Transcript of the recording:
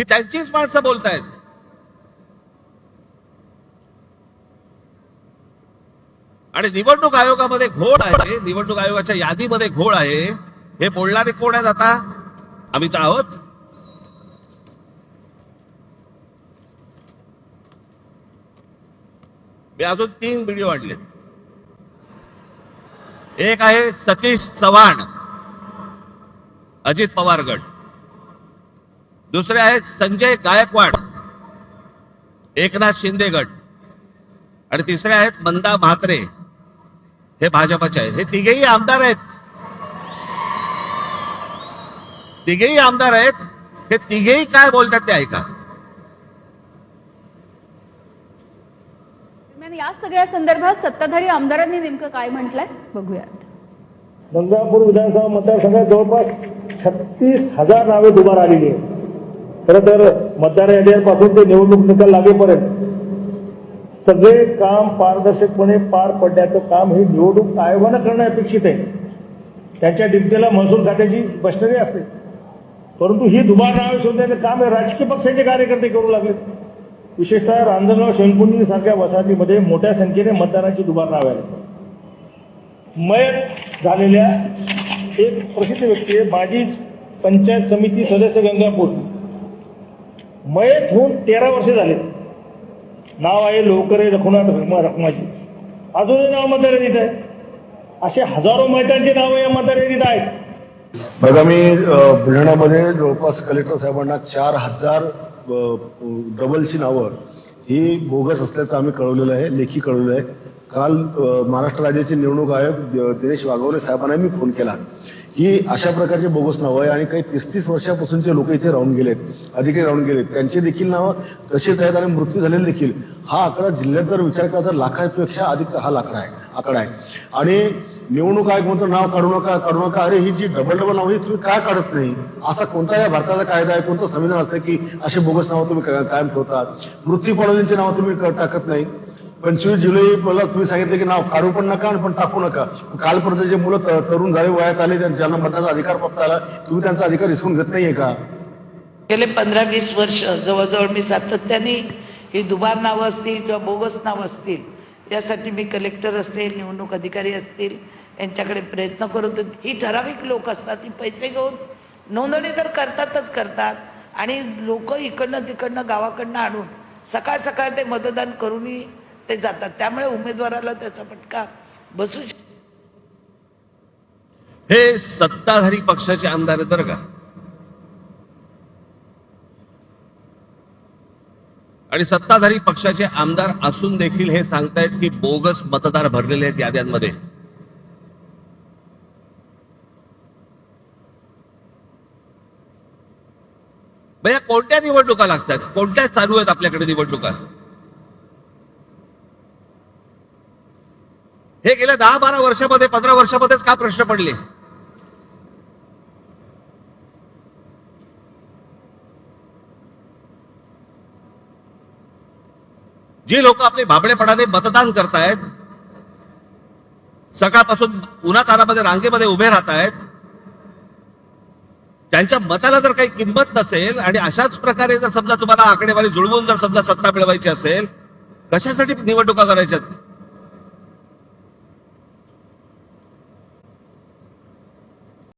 ही त्यांचीच माणसं बोलतायत. आणि निवडणूक आयोगामध्ये घोळ आहे निवडणूक आयोगाच्या यादीमध्ये घोळ आहे. हे बोलणारे कोण आहेत आता? आम्ही तर आहोत मी अजून तीन व्हिडिओ आणलेत. एक आहे सतीश चव्हाण अजित पवार गट दुसरे आहेत संजय गायकवाड एकनाथ शिंदे गट आणि तिसरे आहेत मंदा म्हात्रे. हे भाजपचे आहेत. हे तिघेही आमदार आहेत. तिघेही आमदार आहेत. हे तिघेही काय बोलतात ते ऐका. दरम्यान या सगळ्या संदर्भात सत्ताधारी आमदारांनी नेमकं काय म्हटलंय? बघूयात. गंगापूर विधानसभा मतदारसंघात जवळपास छत्तीस हजार नावे दुबार आलेली आहेत. खरं तर मतदार यादीपासून ते निवडणूक निकाल लागेपर्यंत सगळे काम पारदर्शकपणे पार पडण्याचं काम हे निवडणूक आयोगानं करणं अपेक्षित आहे. त्यांच्या डिप्टीला महसूल खात्याची मशिनरी असते. परंतु ही दुबार नावे शोधण्याचं काम हे राजकीय पक्षाचे कार्यकर्ते करू लागले. विशेषतः रांजणगाव शेणकुंडी सारख्या वसाहतीमध्ये मोठ्या संख्येने मतदारांची दुबार नावे आली मयत झालेल्या एक प्रसिद्ध व्यक्ती आहे माजी पंचायत समिती सदस्य गंगापूर. मयत होऊन तेरा वर्षे झाले. नाव आहे लोकरे रघुनाथ रखमा- रखमाजी. अजूनही नाव मतदारयादीत आहे. असे हजारो मयतांची नावं या मतदारयादीत आहेत. बघा मी बुलढाण्यामध्ये जवळपास कलेक्टर साहेबांना चार हजार डबलची नावं. ही बोगस असल्याचं आम्ही कळवलेलं आहे लेखी कळवलं आहे. काल महाराष्ट्र राज्याचे निवडणूक आयोग दिनेश वाघवले साहेबांना मी फोन केला. ही अशा प्रकारची बोगस नावं आहे आणि काही तीस तीस वर्षापासूनचे लोक इथे राहून गेलेत अधिकारी राहून गेलेत. त्यांचे देखील नावं तशीच आहेत आणि मृत्यू झालेले देखील. हा आकडा जिल्ह्यात जर विचार केला तर लाखापेक्षा अधिक हा लाकडा आहे आकडा आहे. आणि निवडणूक आयोग म्हणतो नाव काढू नका काढू नका. अरे ही जी डबल डबल नाव ही तुम्ही काय काढत नाही? असा कोणता या भारताचा कायदा आहे? कोणतं संविधान असतं की असे बोगस नावं तुम्ही कायम ठेवतात? मृत्यू पडवलींची नावं तुम्ही टाकत नाही? पंचवीस जुलै मला तुम्ही सांगितलं की नाव काढू पण नका आणि पण टाकू नका. कालपर्यंत जे मुलं तरुण झाले वयात आले ज्यांना मतदानाचा अधिकार प्राप्त झाला तुम्ही त्यांचा अधिकार हिसकून घेत नाहीये का? गेले पंधरा वीस वर्ष जवळजवळ मी सातत्याने ही दुबार नावं असतील किंवा बोगस नावं असतील यासाठी मी कलेक्टर असतील निवडणूक अधिकारी असतील यांच्याकडे प्रयत्न करत ही ठराविक लोक असतात ही पैसे घेऊन नोंदणी तर करतातच करतात आणि लोक इकडनं तिकडनं गावाकडनं आणून सकाळ सकाळ ते मतदान करूनही ते जातात. त्यामुळे उमेदवाराला त्याचा फटका बसू शकतो हे सत्ताधारी पक्षाचे आमदार आहेत बरं का. आणि सत्ताधारी पक्षाचे आमदार असून देखील हे सांगतायत की बोगस मतदार भरलेले आहेत याद्यांमध्ये. भैया कोणत्या निवडणुका लागतात? कोणत्या चालू आहेत आपल्याकडे निवडणुका? हे गेल्या दहा बारा वर्षामध्ये पंधरा वर्षामध्येच का प्रश्न पडले? जी लोक आपले भाबडेपणाने मतदान करतायत सकाळपासून उन्हातानामध्ये रांगेमध्ये उभे राहतायत त्यांच्या मताला जर काही किंमत नसेल आणि अशाच प्रकारे जर समजा तुम्हाला आकडेवारी जुळवून जर समजा सत्ता मिळवायची असेल कशासाठी निवडणुका करायच्या